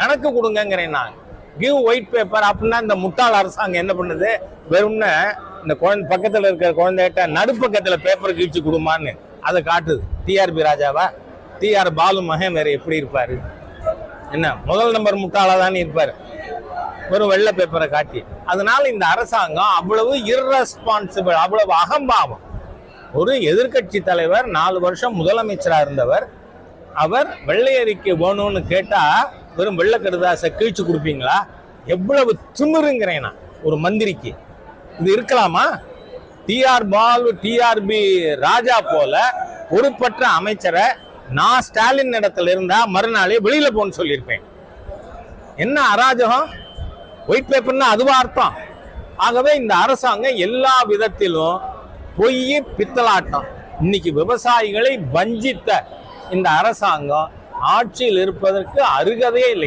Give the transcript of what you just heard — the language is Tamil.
கணக்கு கொடுங்கிறேன் நான். கிவ் ஒயிட் பேப்பர் அப்படின்னா இந்த முட்டாள் அரசாங்கம் என்ன பண்ணுது? வெறும்னு இந்த குழந்தை பக்கத்தில் இருக்கிற குழந்தைகிட்ட நடுப்பக்கத்தில் பேப்பர் கிழிச்சு கொடுமான்னு அதை காட்டுது. டிஆர்பி ராஜாவா? டிஆர் பாலு மகன் வேற எப்படி இருப்பார்? என்ன முதல் நம்பர் முட்டாளாக தானே இருப்பார்? வெறும் வெள்ளை பேப்பரை காட்டி. அதனால இந்த அரசாங்கம் அவ்வளவு இர்ரெஸ்பான்சிபிள் அவ்வளவு அகம்பாவம். ஒரு எதிர்க்கட்சி தலைவர் நாலு வருஷம் முதலமைச்சராக இருந்தவர் அவர் வெள்ளை அறிக்கை வேணும்னு கேட்டால் வெறும் வெள்ளக்கடுதாசை கீழ்ச்சி கொடுப்பீங்களா? எவ்வளவு திமிருங்கிறேன் நான் ஒரு மந்திரிக்கு. இது இருக்கலாமா? டிஆர் பாலு டிஆர்பி ராஜா போல பொறுப்பற்ற அமைச்சரை நான் ஸ்டாலின் இடத்துல இருந்தா மறுநாளே வெளியில போன்னு சொல்லியிருப்பேன். என்ன அராஜகம்? ஒயிட் பேப்பர்னா அதுவா அர்த்தம். ஆகவே இந்த அரசாங்கம் எல்லா விதத்திலும் பொய் பித்தலாட்டம். இன்னைக்கு விவசாயிகளை வஞ்சித்த இந்த அரசாங்கம் ஆட்சியில் இருப்பதற்கு அருகதையே இல்லை.